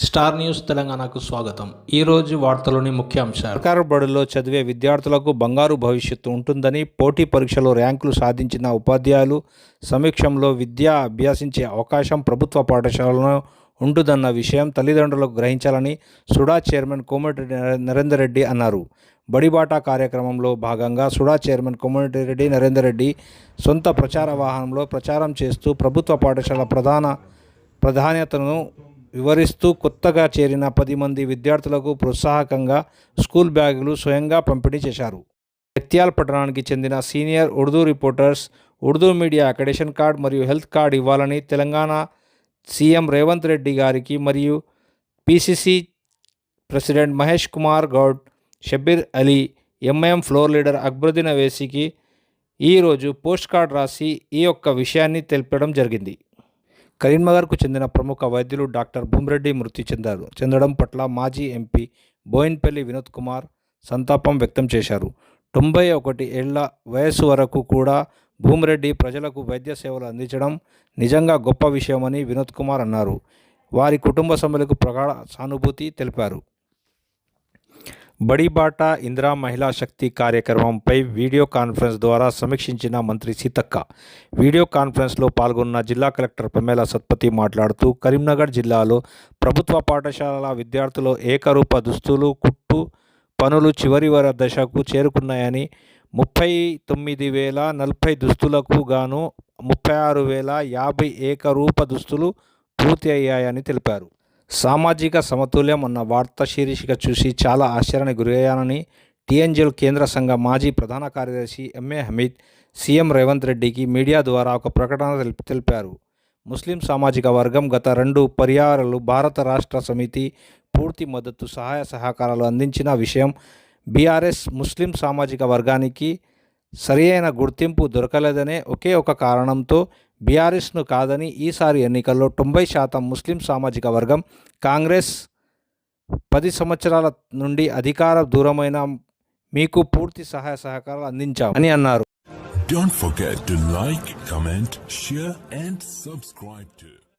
Star news తెలంగాణకు స్వాగతం. ఈరోజు వార్తలోని ముఖ్యాంశాలు సర్కారు బడుల్లో చదివే విద్యార్థులకు బంగారు భవిష్యత్తు ఉంటుందని పోటీ పరీక్షలో ర్యాంకులు సాధించిన ఉపాధ్యాయులు సమీక్షంలో విద్య అభ్యసించే అవకాశం ప్రభుత్వ పాఠశాలలో ఉంటుందన్న విషయం తల్లిదండ్రులకు గ్రహించాలని సుడా చైర్మన్ కోమటిరెడ్డి నరేందర్ రెడ్డి అన్నారు. బడిబాటా కార్యక్రమంలో భాగంగా సుడా చైర్మన్ కోమటిరెడ్డి నరేందర్ రెడ్డి సొంత ప్రచార వాహనంలో ప్రచారం చేస్తూ ప్రభుత్వ పాఠశాల ప్రధాన ప్రాధాన్యతను వివరిస్తూ కొత్తగా చేరిన పది మంది విద్యార్థులకు ప్రోత్సాహకంగా స్కూల్ బ్యాగులు స్వయంగా పంపిణీ చేశారు. జగిత్యాల పట్టణానికి చెందిన senior Urdu reporters Urdu media accreditation card మరియు హెల్త్ కార్డ్ ఇవ్వాలని తెలంగాణ సీఎం రేవంత్ రెడ్డి గారికి మరియు PCC president Mahesh Kumar Goud Shabbir Ali MIM floor leader Akbaruddin అవేసికి ఈరోజు పోస్ట్ కార్డ్ రాసి ఈ యొక్క విషయాన్ని తెలిపడం జరిగింది. కరీంనగర్కు చెందిన ప్రముఖ వైద్యులు డాక్టర్ భూమిరెడ్డి మృతి చెందారు. చెందడం పట్ల మాజీ ఎంపీ బోయిన్పల్లి వినోద్ కుమార్ సంతాపం వ్యక్తం చేశారు. తొంభై ఒకటి ఏళ్ళ వయస్సు వరకు కూడా భూమిరెడ్డి ప్రజలకు వైద్య సేవలు అందించడం నిజంగా గొప్ప విషయమని వినోద్ కుమార్ అన్నారు. వారి కుటుంబ సభ్యులకు ప్రగాఢ సానుభూతి తెలిపారు. బడిబాట ఇందిరా మహిళా శక్తి కార్యక్రమంపై వీడియో కాన్ఫరెన్స్ ద్వారా సమీక్షించిన మంత్రి సీతక్క. వీడియో కాన్ఫరెన్స్లో పాల్గొన్న జిల్లా కలెక్టర్ పెమేల సత్పతి మాట్లాడుతూ కరీంనగర్ జిల్లాలో ప్రభుత్వ పాఠశాలల విద్యార్థులు ఏకరూప దుస్తులు కుట్టు పనులు చివరి వర దశకు చేరుకున్నాయని ముప్పై తొమ్మిది వేల నలభై దుస్తులకు గాను ముప్పై ఆరు వేల యాభై ఏకరూప దుస్తులు పూర్తి అయ్యాయని తెలిపారు. సామాజిక సమతుల్యం అన్న వార్త శీర్షిక చూసి చాలా ఆశ్చర్యానికి గురయ్యానని టీఎన్జీఎల్ కేంద్ర సంఘ మాజీ ప్రధాన కార్యదర్శి ఎంఏ హమీద్ సీఎం రేవంత్ రెడ్డికి మీడియా ద్వారా ఒక ప్రకటన తెలిపారు. ముస్లిం సామాజిక వర్గం గత రెండు పర్యాయాలు భారత రాష్ట్ర సమితి పూర్తి మద్దతు సహాయ సహకారాలు అందించిన విషయం బీఆర్ఎస్ ముస్లిం సామాజిక వర్గానికి సరియైన గుర్తింపు దొరకలేదనే ఒకే ఒక కారణంతో బీఆర్ఎస్ను కాదని ఈసారి ఎన్నికల్లో తొంభై శాతం ముస్లిం సామాజిక వర్గం కాంగ్రెస్ పది సంవత్సరాల నుండి అధికార దూరమైన మీకు పూర్తి సహాయ సహకారాలు అందించాం అని అన్నారు. Don't forget to like, comment, share, and subscribe to